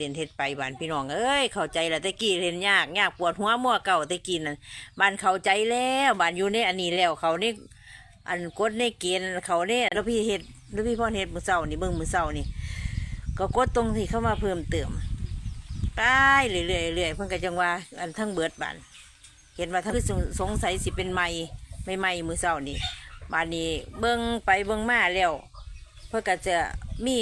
เรียนเฮ็ดไปบ้านพี่น้องเอ้ยเข้าใจแล้วตะกี้เรียนยากยากปวดหัวมั่วเก่าตะกี้นั่นบ้านเข้าใจแล้วบ้านอยู่ในอันนี้แล้วเขานี่อันกดในเกณฑ์เขาเนี่ยแล้วพี่เฮ็ดแล้วพี่พ่อเฮ็ดมือเช้านี่เบิ่งมือเช้านี่ ก็กดตรงที่เข้ามาเพิ่มเติมไปเรื่อยๆเรื่อยเพิ่นก็จังว่าอันทั้งเบิดบ้านเห็นว่าทั้งสงสงสัยสิเป็นใหม่ไม่ใหม่มือเช้านี่บ้านนี้เบิ่งไปเบิ่งมาแล้ว เพื่อก็จะมี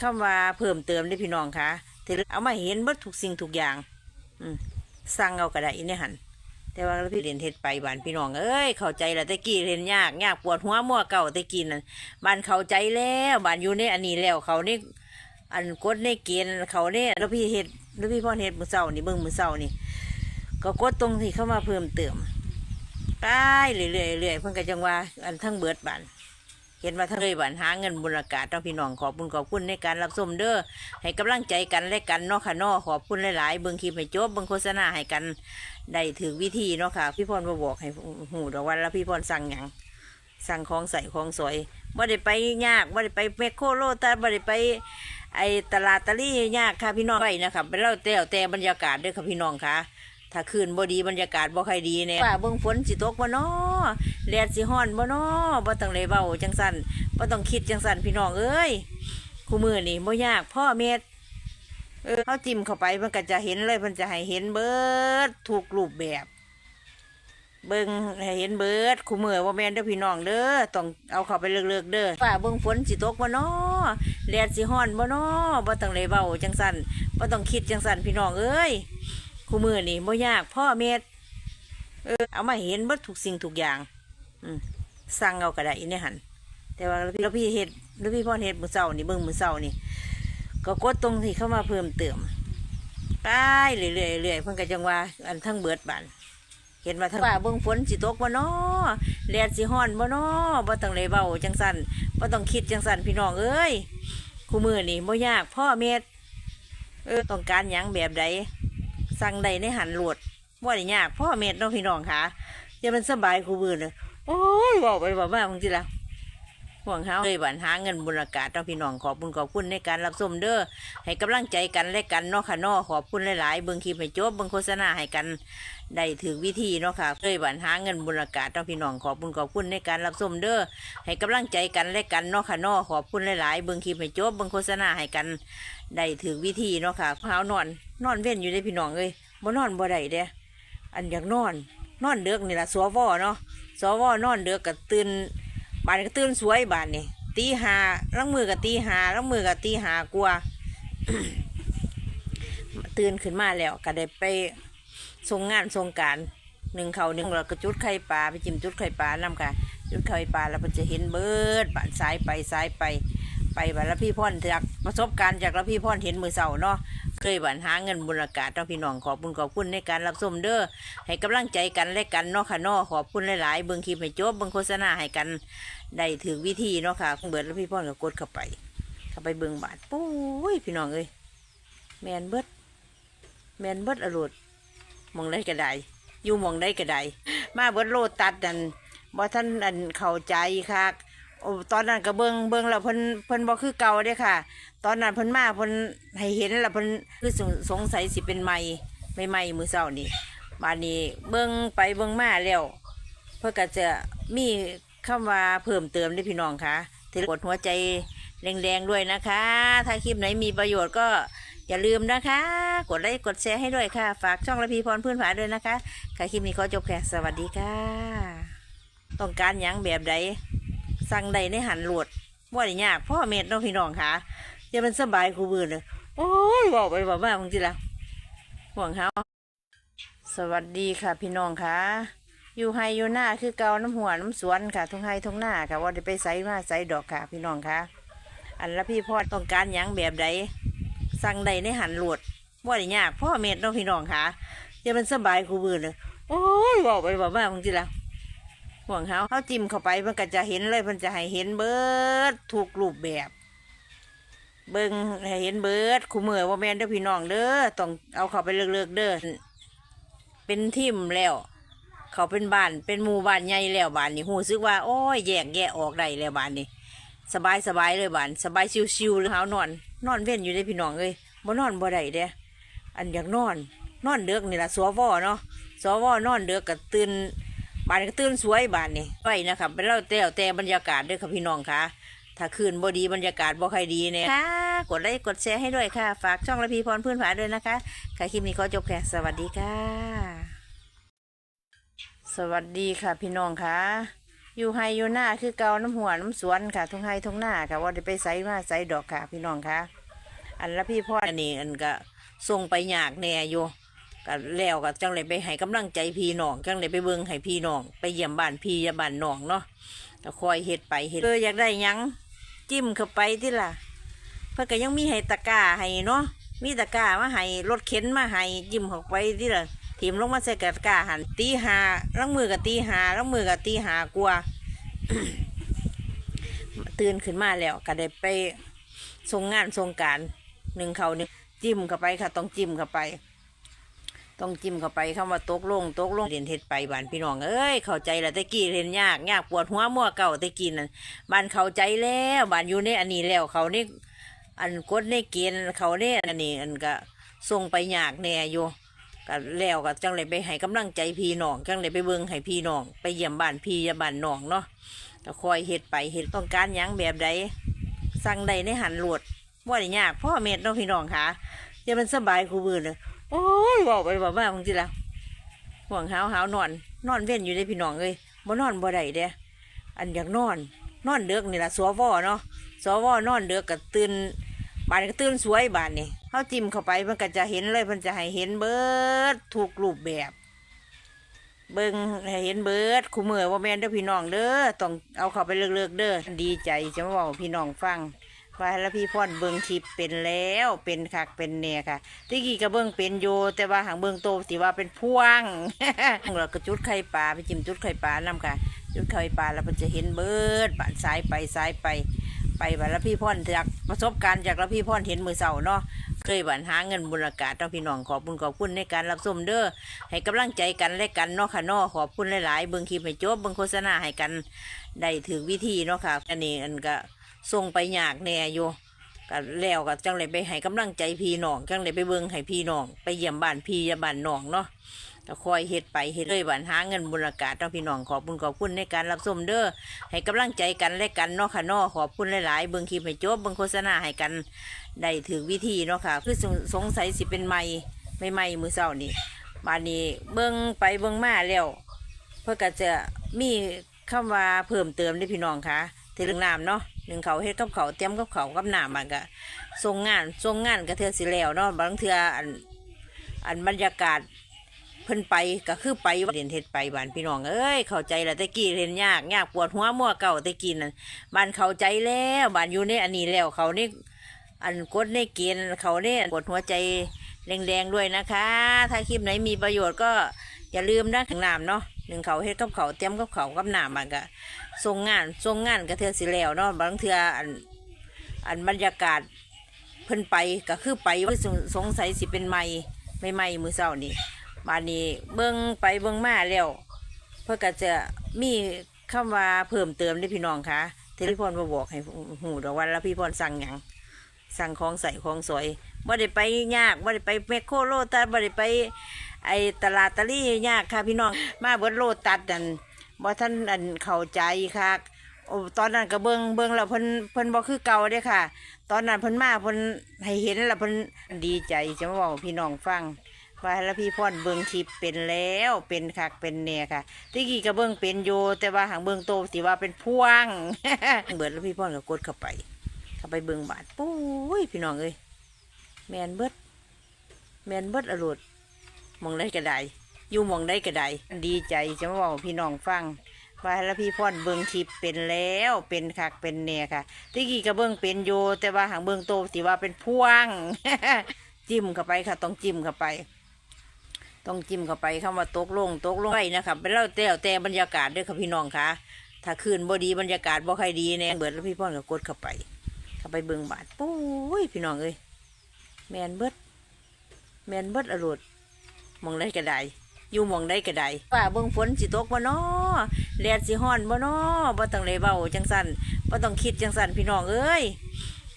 คำว่าเพิ่มเติมได้พี่น้องคะ ที่เอามาเห็นเบิดทุกสิ่งทุกอย่าง อืมสั่งเอากระไดอินในหันแต่ว่าพี่เรียนเฮ็ดไปบ้านพี่น้องเอ้ยเข้าใจแล้วตะกี้เรียนยากยากปวดหัวมั่วเก่าตะกี้นั่นบ้านเข้าใจแล้วบ้านอยู่ในอันนี้แล้วเขานี่อันกดในเกณฑ์เขาเนี่ยแล้วพี่เฮ็ดแล้วพี่พ่อเฮ็ดมือเศร้านี่เบิ่งมือเศร้านี่ ก็กดตรงที่เข้ามาเพิ่มเติมไปเรื่อยๆเรื่อยๆเพิ่นก็จังว่าอันทั้งเบิดบ้าน เห็นว่าทั้งเลยบันหาเงินบุญอากาศต้องพี่น้องขอบคุณขอบคุณในการรับชมเด้อให้กำลังใจกันและกันเนาะค่ะเนาะขอบคุณหลายๆเบิ่งคลิปให้จบเบิ่งโฆษณาให้กันได้ถือวิธีเนาะค่ะ พี่พรมาบอกให้หูดอกวันแล้วพี่พรสั่งหยังสั่งของใส่ของสวยบ่ได้ไปยากบ่ได้ไปเมคโครโลตัสบ่ได้ไปไอตลาดตะลี่ยากค่ะพี่น้องไปนะคะไปเล่าแต่แต่บรรยากาศด้อค่ะพี่น้องค่ะ ถ้าคืนบ่ดีบรรยากาศบ่ใค่อยดีเนี่ยว่าเบิ่งฝนสิตกบ่น้อ แดดสิฮ้อนบ่น้อบ่ต้องเลยเว้าจังสันบ่ต้องคิดจังสันพี่น้องเอ้ยคู่มือนี่บ่ยากพ่อเม็ดเออเฮาจิ้มเข้าไปมันก็จะเห็นเลยมันจะให้เห็นเบิดทุกรูปแบบ เบิ่งให้เห็นเบิดคู่มือบ่าแม่นเด้อพี่น้องเด้อต้องเอาเข้าไปเลิกๆเด้อว่าเบิ่งฝนสิตกบ่น้อแดดสิฮ้อนบ่น้อบ่ต้องเลยเว้าจังสันบ่ต้องคิดจังสันพี่น้องเอ้ยคู่มือนี่บ่ยากพ่อเม็ด เออเอามาเห็นเบิดทุกสิ่งทุกอย่าง อืมสั่งเอากระไดอินในหันแต่ว่าแล้วพี่เฮ็ดแล้วพี่พ่อเฮ็ดมือเศร้านี่เบิ่งมือเศร้านี่ก็กดตรงที่เข้ามาเพิ่มเติมไปเรื่อยๆเรื่อยๆเพิ่นก็จังว่าอันทั้งเบิดบานเห็นว่าทั้งว่าเบิ่งฝนสิตกบ่นอแดดสิฮ้อนบ่นอบ่ต้องเลยเว้าจังสันบ่ต้องคิดจังสันพี่น้องเอ้ยคู่มือนี่บ่ยากพ่อเม็ดเออต้องการหยังแบบใดสั่งใดในหันหลด ว่าได้ยากพ่อเม็ดน้องพี่น้องค่ะอย่ามันสบายคูบืนเลยโอ้ยบอกไปบอกมาบางทีละห่วงเฮาเลยบันหาเงินบุญอากาศเน้องพี่น้องขอบคุณขอบคุณในการรับชมเด้อให้กำลังใจกันและกันเนาะค่ะเนาะขอบคุณหลายๆเบิ่งคลิปให้จบเบิ่งโฆษณาให้กันได้ถือวิธีเนาะค่ะเลยบันหาเงินบุญอากาศเน้องพี่น้องขอบคุณขอบคุณในการรับชมเด้อให้กำลังใจกันและกันเนาะค่ะเนาะขอบคุณหลายๆเบิ่งคลิปให้จบเบิ่งโฆษณาให้กันได้ถือวิธีเนาะค่ะเฮานอน นอนเว้นอยู่ได้พี่น้องเอ้ยบ่นอนบ่ได้เด้ อันอยากนอน นอนเด็กนี่ละสววเนาะสววนอนเด็กก็ตื่นบานก็ตื่นสวยบานนี่ตีหาลังมือก็ตีหาลังมือก็ตีหากลัวตื่นขึ้นมาแล้วก็ได้ไปส่งงานส่งการหนึ่งเขาหนึ่งเราก็จุดไข่ปลาไปจิ้มจุดไข่ปลานํค่ะจุดไข่ปลาแล้วมันจะเห็นเบิดบานซ้ายไปซ้ายไปไปบานแล้วพี่พ่อนจากประสบการณ์จากแล้วพี่พ่อนเห็นมือเสาเนาะ เคยบันหาเงินบุญอากาศต้องพี่น้องขอบคุณขอบคุณในการรับชมเด้อให้กำลังใจกันและกันเนาะค่ะเนาะขอบคุณหลายๆเบิ่งคลิปให้จบเบิ่งโฆษณาให้กันได้ถือวิธีเนาะค่ะเบิดแล้วพี่พ่อก็กดเข้าไป เข้าไปเบิ่งบาทปุ้ยพี่น้องเอ้ยแมนเบิดแมนเบิดอรุดมองได้ก็ได้อยู่มองได้ก็ได้มาเบิดโลตัดนันบ่ท่านอันเข้าใจค่ะ โอ้ตอนนั้นก็เบิ่งเบิ่งแล้วเพิ่นเพิ่นบ่คือเก่าเด้ค่ะ ตอนนั้นเพิ่นมาเพิ่นให้เห็นแล้วเพิ่นคือสงสงสัยสิเป็นใหม่ใหม่ๆมือเช้านี่บานนี้เบิ่งไปเบิ่งมาแล้วเพื่อก็จะมีคำว่าเพิ่มเติมด้วยพี่น้องค่ะที่กดหัวใจแรงๆด้วยนะคะ ถ้าคลิปไหนมีประโยชน์ก็อย่าลืมนะคะ กดไลค์กดแชร์ให้ด้วยค่ะ ฝากช่องระพีพรเพื่อนผาด้วยนะคะค่ะคลิปนี้ขอจบแค่สวัสดีค่ะ ต้องการยังแบบใด สั่งใดในหันโหลดว่าได้ยากพ่อเม็ดน้องพี่น้องค่ะอย่ามันสบายคูบืนเลยโอ้ยบอกไปบอกมาบางทีละห่วงเฮาสวัสดีค่ะพี่น้องค่ะ อยู่ไฮอยู่หน้าคือเกาน้ำหัวน้ำสวนค่ะทุ่งไฮทุ่งหน้าค่ะว่าได้ไปไสมาไสดอกค่ะ พี่น้องค่ะ อันละพี่พ่อต้องการยังแบบใดสั่งใดในหันโหลดว่าได้ยากพ่อเม็ดน้องพี่น้องค่ะอย่ามันสบายคูบืนเลยโอ้ยบอกไปบอกมาบางทีละ ห่วงเฮาเขาจิ้มเข้าไปมันก็จะเห็นเลยมันจะให้เห็นเบิดทุกรูปแบบ เบิ่งให้เห็นเบิดคู่มือว่าแม่นเด้อพี่น้องเด้อต้องเอาเข้าไปเลิกๆเด้อเป็นทิมแล้ว เขาเป็นบ้านเป็นหมู่บ้านใหญ่แล้วบ้านนี่หูซึกว่าโอ้ยแยกแยะออกได้แล้วบ้านนี่สบายสบายเลยบ้านสบายชิวๆเลยเฮานอน นอนเว้นอยู่ได้พี่น้องเอ้ยบ่นอนบ่ได้เด้อันอยากนอน นอนเด็กนี่ละสวเนาะสวนอนเด็กก็ตื่น บานก็ตื่นสวยบานนี่ไว้นะครับเป็นเล่าแต่แต่บรรยากาศด้วยค่ะพี่น้องค่ะ ถ้าคืนบ่ดีบรรยากาศบ่ค่อยดีเนี่ยค่ะ กดไลค์กดแชร์ให้ด้วยค่ะ ฝากช่องระพีพรพื่อนผาด้วยนะคะค่ะคลิปนี้ขอจบแค่สวัสดีค่ะ สวัสดีค่ะพี่น้องค่ะ อยู่ไฮอยู่หน้าคือเกาน้ำหัวน้ำสวนค่ะทุ่งไฮทุ่งหน้าค่ะว่าได้ไปไสมาไสดอกค่ะ พี่น้องค่ะ อันละพี่พ่ออันนี้อันก็ส่งไปหยากแน่อยู่ ก็แล้วก็จังเลยไปให้กำลังใจพี่น้องจังเลยไปเบิ่งให้พี่น้อง ไปเยี่ยมบ้านพี่เยี่ยมบ้านน้องเนาะก็คอยเฮ็ดไปเฮ็ดเอออยากได้หยังจิ้มเข้าไปที่ล่ะ เพื่อก็ยังมีให้ตะกร้าให้เนาะมีตะกร้ามาให้รถเข็นมาให้จิ้มเข้าไปที่ล่ะทีมลงมาใส่กระตะกาหันตีหาลังมือกับตีหาลังมือกับตีหากลัวตื่นขึ้นมาแล้วก็ได้ไปส่งงานส่งการหนึ่งเขาหนึ่งจิ้มเข้าไปค่ะต้องจิ้มเข้าไป ต้องจิ้มเข้าไปคำว่าตกลงตกลงเรียนเฮ็ดไปบ้านพี่น้องเอ้ยเข้าใจแล้วตะกี้เรียนยากยากปวดหัวมั่วเก่าตะกี้นั่นบ้านเข้าใจแล้วบ้านอยู่ในอันนี้แล้วเขานี่อันกดในเกณฑ์เขาเนี่ยอันนี้อันก็ส่งไปยากแน่อยู่ก็แล้วก็จังเลยไปให้กำลังใจพี่น้องจังเลยไปเบิ่งให้พี่น้องไปเยี่ยมบ้านพี่ยี่ยมบ้านน้องเนาะก็คอยเฮ็ดไปเฮ็ดต้องการยังแบบใดสั่งใดในหันหลวดว่าได้ยากพ่อเม็ดเนาะพี่น้องค่ะอย่ามันสบายคูบืนเลย โอ้ยบอกไปบอกมาบางทีและห่วงหาวหาวนอน นอนเว้นอยู่ในพี่น้องเลยบ่นอนบ่ได้เด้อันอยากนอน นอนเด็กนี่ละสวเนาะสวนอนเด็กก็ตื่นบานก็ตื่นสวยบานนี่เขาจิ้มเข้าไปมันก็จะเห็นเลยมันจะให้เห็นเบิดถูกรูปแบบ เบิ่งให้เห็นเบิดคู่มือว่าแม่นเด้อพี่น้องเด้อต้องเอาเข้าไปเลือกๆเด้อดีใจจะมาบอกพี่น้องฟัง ว่าแล้วพี่พ่อนเบิ่งคลิปเป็นแล้วเป็นคักเป็นแน่ค่ะที่กี้ก็เบิ่งเป็นอยู่แต่ว่าหางเบิ่งโตสิว่าเป็นพ่วงเราก็จุดไข่ปลาไปจิ้มจุดไข่ปลานํค่ะ จุดไข่ปลาแล้วมันจะเห็นเบิดบานซ้ายไปซ้ายไปไปบัดแล้วพี่พ่อนจากประสบการณ์จากแล้วพี่พ่อนเห็นมือเสาเนาะเคยบันหาเงินบุญอากาศต้องพี่น้องขอบคุณขอบคุณในการรับชมเด้อให้กำลังใจกันและกันเนาะค่ะเนาะขอบคุณหลายๆเบิ่งคลิปให้จบเบิ่งโฆษณาให้กันได้ถือวิธีเนาะค่ะอันนี้อันก็ ส่งไปยากแน่อยู่ก็แล้วก็จังเลยไปให้กำลังใจพี่น้องจังเลยไปเบิ่งให้พี่น้องไปเยี่ยมบ้านพี่เยี่ยมบ้านน้องเนาะก็คอยเฮ็ดไปเฮ็ดเลยบันหาเงินบุญอากาศต้องพี่น้องขอบคุณขอบคุณในการรับชมเด้อให้กำลังใจกันและกันเนาะค่ะเนาะขอบคุณหลายๆเบิ่งคลิปให้จบเบิ่งโฆษณาให้กันได้ถือวิธีเนาะค่ะ คือสงสงสัยสิเป็นใหม่ไม่ใหม่มือเช้านี่บานนี้เบิ่งไปเบิ่งมาแล้ว เพื่อก็จะมีคำว่าเพิ่มเติมได้พี่น้องค่ะถึงเรื่องน้ำเนาะ หนึ่งเขาเฮ็ดกับเขาเตรียมกับเขากับน้ำมันก็ส่งงานส่งงานก็เทือสิแล้วเนาะบางเทืออันอันบรรยากาศเพิ่นไปก็คือไปเรียนเฮ็ดไปบ้านพี่น้องเอ้ยเข้าใจแล้วตะกี้เรียนยากยากปวดหัวมั่วเก่าตะกี้นั่นบ้านเข้าใจแล้วบ้านอยู่ในอันนี้แล้วเขานี่อันกดในเกณฑ์เขาเนี่ยกดหัวใจแรงๆด้วยนะคะ ถ้าคลิปไหนมีประโยชน์ก็อย่าลืมนะถึงน้ำเนาะ หนึ่งเขาเฮ็ดกับเขาเตรียมกับเขากับน้ำมันก็ส่งงานส่งงานก็เทือสิแล้วเนาะบางเทืออันอันบรรยากาศเพิ่นไปก็คือไปว่าสงสงสัยสิเป็นใหม่ไม่ใหม่มือเช้านี่บานนี้เบิ่งไปเบิ่งมาแล้ว เพื่อก็จะมีคำว่าเพิ่มเติมได้พี่น้องค่ะที่พี่พรมาบอกให้หูดอกวันแล้วพี่พรสั่งหยังสั่งของใส่ของสวยบ่ได้ไปยากบ่ได้ไปแมคโครโลตัสบ่ได้ไป ไอ้ตลาดตะลี่ยากค่ะ พี่น้องมาเบิดโลตัดนั่นบ่ท่านอันเข้าใจค่ะโอ้ตอนนั้นก็เบิ่งเบิ่งแล้วเพิ่นเพิ่นบ่คือเก่าเด้ค่ะ ตอนนั้นเพิ่นมาเพิ่นให้เห็นแล้วเพิ่นดีใจจะมาบอกพี่น้องฟังว่าแล้วพี่พ่อนเบิ่งคลิปเป็นแล้วเป็นคักเป็นแน่ค่ะที่กี้ก็เบิ่งเป็นอยู่แต่ว่าหางเบิ่งโตสิว่าเป็นพวงเบิดแล้วพี่พ่อนก็กดเข้าไป เข้าไปเบิ่งบาดปุ้ยพี่น้องเอ้ยแมนเบิดแมนเบิดอรุด มองได้ก็ได้อยู่มองได้ก็ได้ดีใจจะมาบอกพี่น้องฟังว่าแล้วพี่พ่อนเบิ่งคลิปเป็นแล้วเป็นคักเป็นแน่ค่ะที่กี้ก็เบิ่งเป็นอยู่แต่ว่าหางเบิ่งโตสิว่าเป็นพ่วง จิ้มเข้าไปค่ะ ต้องจิ้มเข้าไป ต้องจิ้มเข้าไปคำว่าตกลงตกลงไปนะครับเป็นเล่าแต่แต่บรรยากาศด้วยค่ะพี่น้องค่ะ ถ้าคืนบ่ดีบรรยากาศบ่ค่อยดีเนี่ยเบิดแล้วพี่พ่อนก็กดเข้าไป เข้าไปเบิ่งบาดปุ้ยพี่น้องเอ้ยแมนเบิดแมนเบิดอรุด มองได้ก็ได้อยู่มองได้ก็ได้ว่าเบิ่งฝนสิตกบ่น้อแดดสิฮ้อนบ่น้อบ่ต้องเลยเว้าจังซั่นบ่ต้องคิดจังซั่นพี่น้องเอ้ย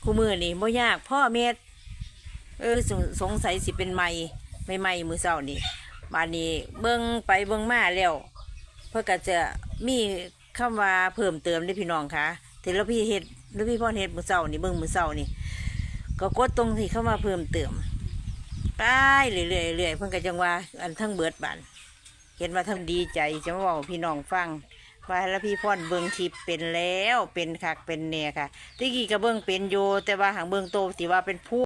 คู่มือนี่บ่ยากพ่อเม็ดเออสงสงสัยสิเป็นไม่ไม่ไม่มือเศร้านี่บานนี้เบิ่งไปเบิ่งมาแล้วเพื่อก็จะมีคำว่าเพิ่มเติมได้พี่น้องค่ะที่เราพี่เฮ็ดแล้วพี่พ่อเฮ็ดมือเศร้านี่เบิ่งมือเศร้านี่ก็กดตรงที่เข้ามาเพิ่มเติม ไปเรื่อยๆเรื่อยๆเพิ่นก็จังว่า อันทั้งเบิดบานเห็นว่าทั้งดีใจจะมาบอกพี่น้องฟังว่าแล้วพี่พ่อนเบิ่งคลิพเป็นแล้วเป็นคักเป็นเนี่ยค่ะตะกี้ก็เบิ่งเป็นโยแต่ว่าหางเบิ่งโตตีว่าเป็นผู้